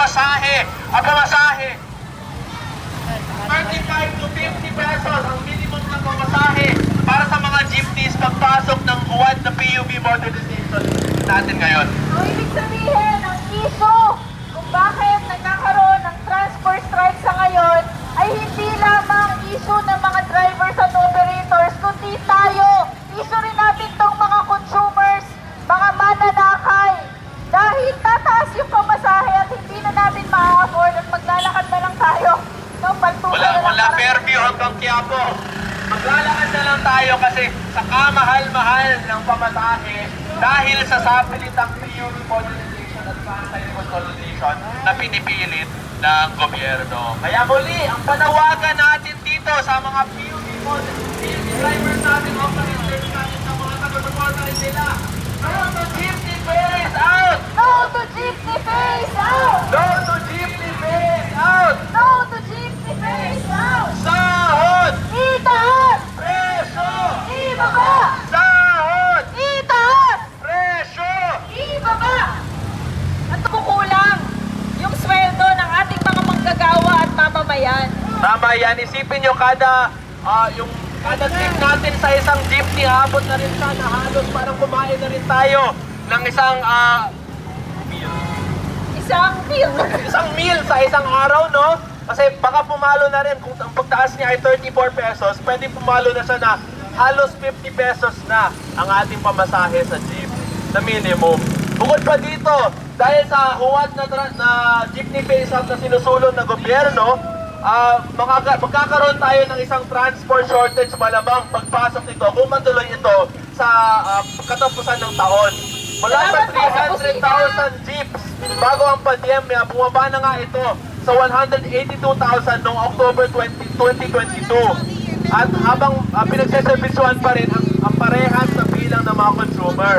pasahe, ang pamasahe. 35 to 50 pesos ang minimum na pamasahe para sa mga jeepneys pagpasok ng uwad na PUB border station natin ngayon. Ibig sabihin, ang issue kung bakit nagkakaroon ng transport strike sa ngayon ay hindi lamang issue ng mga drivers at operators, kundi tayo. Issue rin natin tong mga consumers, mga mananakay. Dahil tataas yung pamasahe at hindi na natin ma-afford at maglalakad na lang tayo. No, para- Fairview hanggang Quiapo. Maglalakad na lang tayo kasi sa kamahal-mahal ng pamasahe dahil sa sapilitang PUB modernization at anti-consolidation na pinipilit ng gobyerno. Kaya muli, ang panawagan natin dito sa mga PUB modernization drivers natin, operators natin, sa mga taga-suporta rin nila. No to jeepney phase out! No to jeepney phase out! No to jeepney phase out! No to jeepney phase out! Sahod! Itaas! Presyo! Ibaba! Sahod! Itaas! Presyo! Ibaba! At kukulang yung sweldo ng ating mga manggagawa at mamamayan. Tama yan. Isipin nyo kada, ah, yung kada trip natin sa isang jeepney, abot na rin sana halos parang kumain na rin tayo ng isang ah, Isang meal. isang meal sa isang araw, no? Kasi baka pumalo na rin kung ang pagtaas niya ay 34 pesos, pwede pumalo na siya na halos 50 pesos na ang ating pamasahe sa jeep na minimum. Bukod pa dito, dahil sa huwad na, na jeepney out na sinusulong ng gobyerno, ah makaka- magkakaroon tayo ng isang transport shortage malamang pagpasok nito kung matuloy ito sa ah, katapusan ng taon. Mula sa Salamat po sa kusina. 300,000 jeeps bago ang pandemya, bumaba na nga ito sa 182,000 noong October 20, 2022. At habang uh, pinagseservisyohan pa rin ang, ang parehas na bilang ng mga consumer.